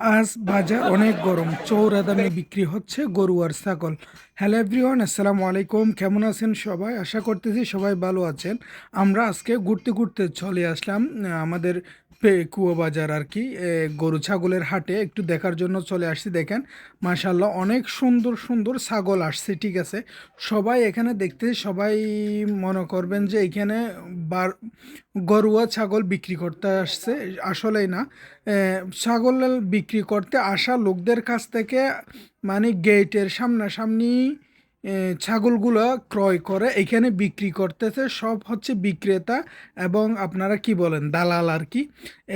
আজ বাজার অনেক গরম। চৌরা দামে বিক্রি হচ্ছে গরু আর ছাগল। হ্যালো এভরিওয়ান, আসসালামু আলাইকুম। কেমন আছেন সবাই? আশা করতেছি সবাই ভালো আছেন। আমরা আজকে ঘুরতে ঘুরতে চলে আসলাম আমাদের কুয়া বাজার আর কি গরু ছাগলের হাটে একটু দেখার জন্য চলে আসছি। দেখেন মাশাল্লাহ অনেক সুন্দর সুন্দর ছাগল আসছে, ঠিক আছে। সবাই এখানে দেখতে, সবাই মনে করবেন যে এখানে বার, গরুয়া ছাগল বিক্রি করতে আসছে, আসলেই না। ছাগল বিক্রি করতে আসা লোকদের কাছ থেকে মানে গেটের সামনাসামনি ছাগলগুলো ক্রয় করে, এখানে বিক্রি করতেছে। সব হচ্ছে বিক্রেতা এবং আপনারা কি বলেন, দালাল আর কি।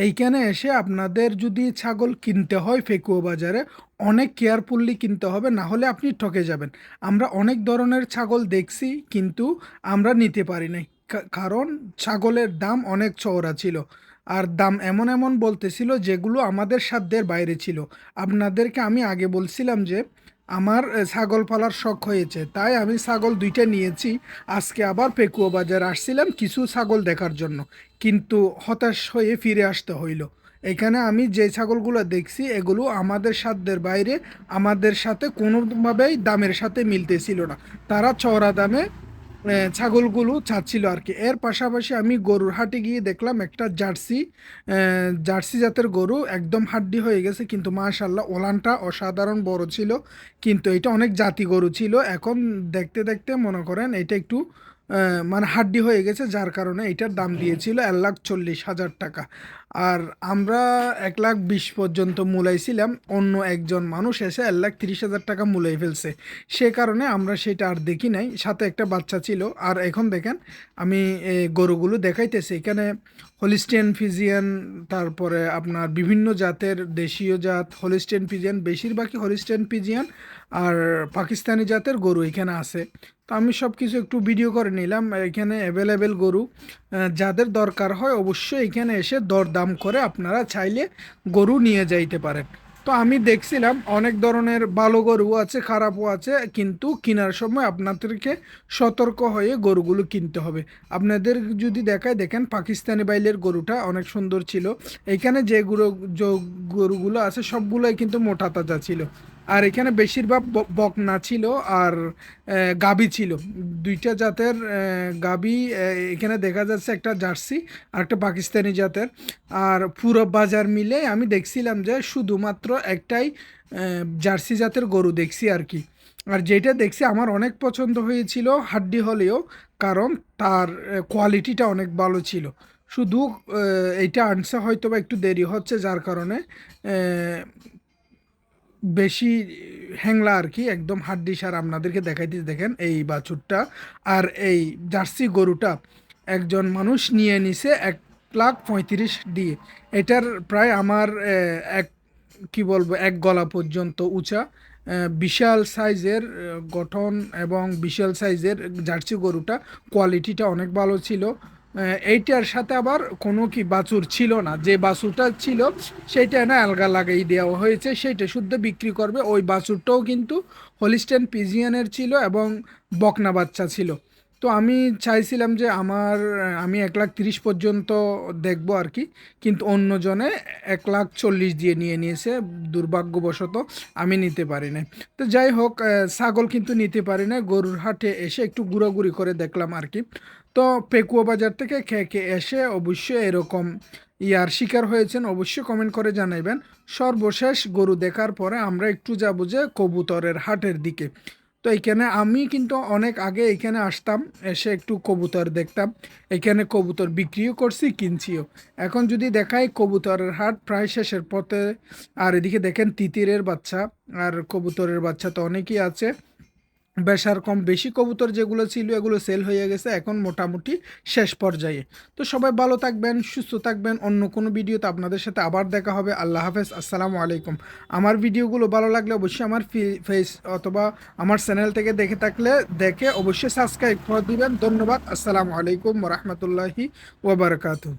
এইখানে এসে আপনাদের যদি ছাগল কিনতে হয় ফেকুয়া বাজারে, অনেক কেয়ারফুললি কিনতে হবে, না হলে আপনি ঠকে যাবেন। আমরা অনেক ধরনের ছাগল দেখছি, কিন্তু আমরা নিতে পারি নাই। কারণ ছাগলের দাম অনেক চওড়া ছিল। আর দাম এমন এমন বলতেছিল, যেগুলো আমাদের সাধ্যের বাইরে ছিল। আপনাদেরকে আমি আগে বলছিলাম যে আমার ছাগল পালার শখ হয়েছে। তাই আমি ছাগল দুইটা নিয়েছি। আজকে আবার পেকুয়া বাজার আসছিলাম কিছু ছাগল দেখার জন্য। কিন্তু হতাশ হয়ে ফিরে আসতে হইল। এখানে আমি যে ছাগলগুলো দেখছি, এগুলো আমাদের সাধ্যের বাইরে, আমাদের সাথে কোনোভাবেই দামের সাথে মিলতেছিল না। তারা চওড়া দামে ছাগলগুলো চাচ্ছিল আর কি। এর পাশাপাশি আমি গরুর হাটে গিয়ে দেখলাম একটা জার্সি জার্সি জাতের গরু একদম হাড্ডি হয়ে গেছে, কিন্তু মাশাল্লাহ ওলানটা অসাধারণ বড় ছিল, কিন্তু এটা অনেক জাতি গরু ছিল। এখন দেখতে দেখতে মনে করেন এটা একটু মানে হাড্ডি হয়ে গেছে, যার কারণে এটার দাম দিয়েছিল এক লাখ চল্লিশ হাজার টাকা। আর আমরা এক লাখ বিশ পর্যন্ত মূলাইছিলাম, অন্য একজন মানুষ এসে এক লাখ তিরিশ হাজার টাকা মূলাই ফেলছে। সে কারণে আমরা সেটা আর দেখি নাই। সাথে একটা বাচ্চা ছিল। আর এখন দেখেন, আমি গরুগুলো দেখাইতেছি। এখানে হলিস্টিয়ান ফিজিয়ান, তারপরে আপনার বিভিন্ন জাতের দেশীয় জাত হলিস্টিয়ান ফিজিয়ান, বেশিরভাগই হলিস্টিয়ান ফিজিয়ান আর পাকিস্তানি জাতের গরু এখানে আছে। তো আমি সব কিছু একটু ভিডিও করে নিলাম। এখানে অ্যাভেলেবেল গরু যাদের দরকার হয় অবশ্যই এখানে এসে দরদাম করে আপনারা চাইলে গরু নিয়ে যাইতে পারেন। তো আমি দেখছিলাম অনেক ধরনের ভালো গরু আছে, খারাপও আছে, কিন্তু কেনার সময় আপনাদেরকে সতর্ক হয়ে গরুগুলো কিনতে হবে। আপনাদের যদি দেখায়, দেখেন পাকিস্তানি বাইলের গরুটা অনেক সুন্দর ছিল। এখানে যে গরু গরুগুলো আছে, সবগুলোই কিন্তু মোটা তাজা ছিল। আর এখানে বেশিরভাগ বকনা ছিল আর গাবি ছিল। দুইটা জাতের গাবি এখানে দেখা যাচ্ছে একটা জার্সি আর একটা পাকিস্তানি জাতের। আর পুরো বাজার মিলে আমি দেখছিলাম যে শুধুমাত্র একটাই জার্সি জাতের গরু দেখছি আর কি। আর যেটা দেখছি আমার অনেক পছন্দ হয়েছিল হাড্ডি হলেও, কারণ তার কোয়ালিটিটা অনেক ভালো ছিল। শুধু এইটা আনছে হয়তো বা একটু দেরি হচ্ছে, যার কারণে বেশি হ্যাংলা আর কি, একদম হাড্ডি সার আপনাদেরকে দেখাইতে দেখেন এই বাছুরটা। আর এই জার্সি গরুটা একজন মানুষ নিয়ে নিছে এক লাখ পঁয়ত্রিশ দিয়ে এটার প্রায় আমার এক, কি বলব, এক গলা পর্যন্ত উঁচা। বিশাল সাইজের গঠন এবং বিশাল সাইজের জার্সি গরুটা, কোয়ালিটিটা অনেক ভালো ছিল। এইটার সাথে আবার কোনো কি বাছুর ছিল না। যে বাছুরটা ছিল, সেইটা না আলগা লাগাই দেওয়া হয়েছে, সেইটা শুদ্ধ বিক্রি করবে। ওই বাছুরটাও কিন্তু হলিস্টেন পিজিয়ানের ছিল এবং বকনা বাচ্চা ছিল। তো আমি চাইছিলাম যে আমার, আমি এক লাখ তিরিশ পর্যন্ত দেখব আর কি, কিন্তু অন্যজনে এক লাখ চল্লিশ দিয়ে নিয়ে নিয়েছে, দুর্ভাগ্যবশত আমি নিতে পারি না তো যাই হোক ছাগল কিন্তু নিতে পারি না গরুর হাটে এসে একটু ঘোরাঘুরি করে দেখলাম আর কি। তো পেকুয়া বাজার থেকে খেয়ে খেয়ে এসে অবশ্যই এরকম ইয়ার শিকার হয়েছেন, অবশ্যই কমেন্ট করে জানাইবেন। সর্বশেষ গরু দেখার পরে আমরা একটু যাব যে কবুতরের হাটের দিকে। তো এখানে আমি কিন্তু অনেক আগে এখানে আসতাম, এসে একটু কবুতর দেখতাম। এখানে কবুতর বিক্রিও করছি, কিনছিও। এখন যদি দেখাই কবুতরের হাট প্রায় শেষের পথে, আর এদিকে দেখেন তিতিরের বাচ্চা, আর কবুতরের বাচ্চা তো অনেকই আছে। বেশ আর কম, বেশি কবুতর যেগুলো ছিল এগুলো সেল হয়ে গেছে এখন মোটামুটি শেষ পর্যায়ে। তো সবাই ভালো থাকবেন, সুস্থ থাকবেন। অন্য কোনো ভিডিওতে আপনাদের সাথে আবার দেখা হবে। আল্লাহ হাফেজ। আসসালামু আলাইকুম। আমার ভিডিওগুলো ভালো লাগলে অবশ্যই আমার ফেস অথবা আমার চ্যানেল থেকে দেখে থাকলে দেখে অবশ্যই সাবস্ক্রাইব করে দিবেন। ধন্যবাদ। আসসালামু আলাইকুম রহমতুল্লাহি ওবরাকাতু